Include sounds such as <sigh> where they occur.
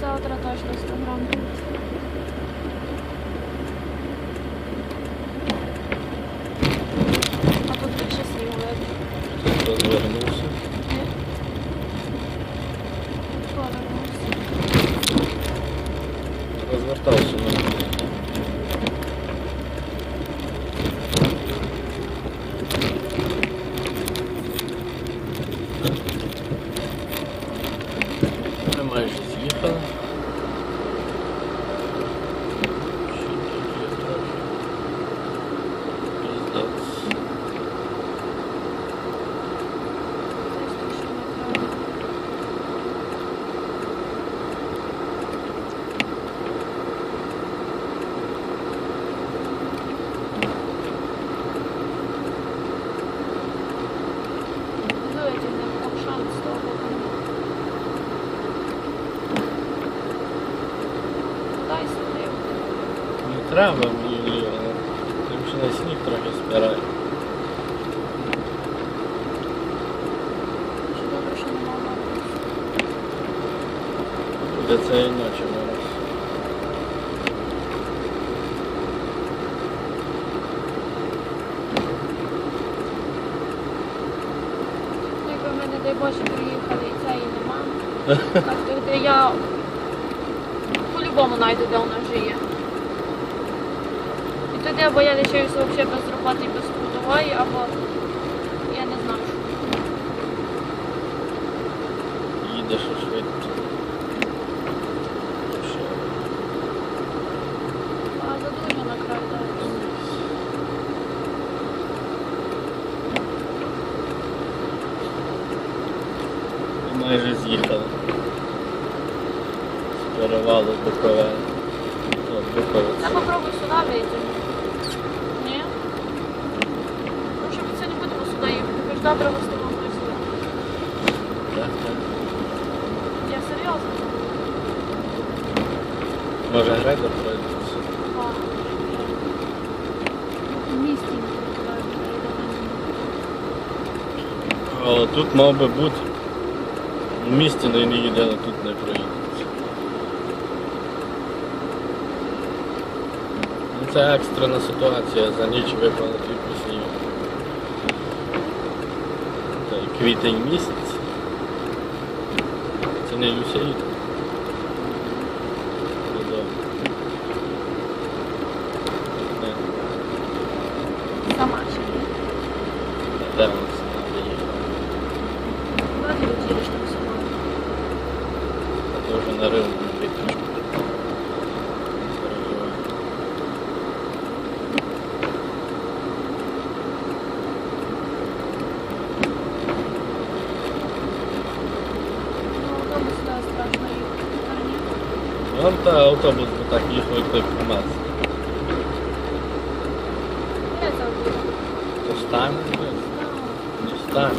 завтра точно 100 грам. А тут більше. Хто розвернувся. Повернувся. Розвертався на мене. Ми майже з'їхали. Ще тут є трохи. Піздець. Це ж те, що не треба. Витягнемо ковшан з того боку. Дай сюди. Вліво, але тим що на сніг трохи нема морозу. Для цієї ночі. Ну, Якби ми, не дай Боже, приїхали і це і нема. <laughs> Так, тоді я по-любому знайду, де вона вже є. Тоді або я лишаюся взагалі без роботи і без трудової, або я не знаю. Їдеш швидко. А задую на край. Майже з'їхали. Перевалу Букове. О, Буковець. Я попробую сюди вийти. Ні? Ну, що ми це не будемо сюди їхати, ми ж завтра сюди. Так, так. Я серйозно. Може Грегор пройдеться. В місті Але тут мав би бути. В місті не але тут не проїдеться. Ну, Це екстрена ситуація, за ніч випало тільки снігу. Квітень місяць. Це не. Не, Сама ще ні. Де ми сюди їхали? Куди там? А то вже на ринку Вон та автобус би так їхав, як той КамАЗ. Я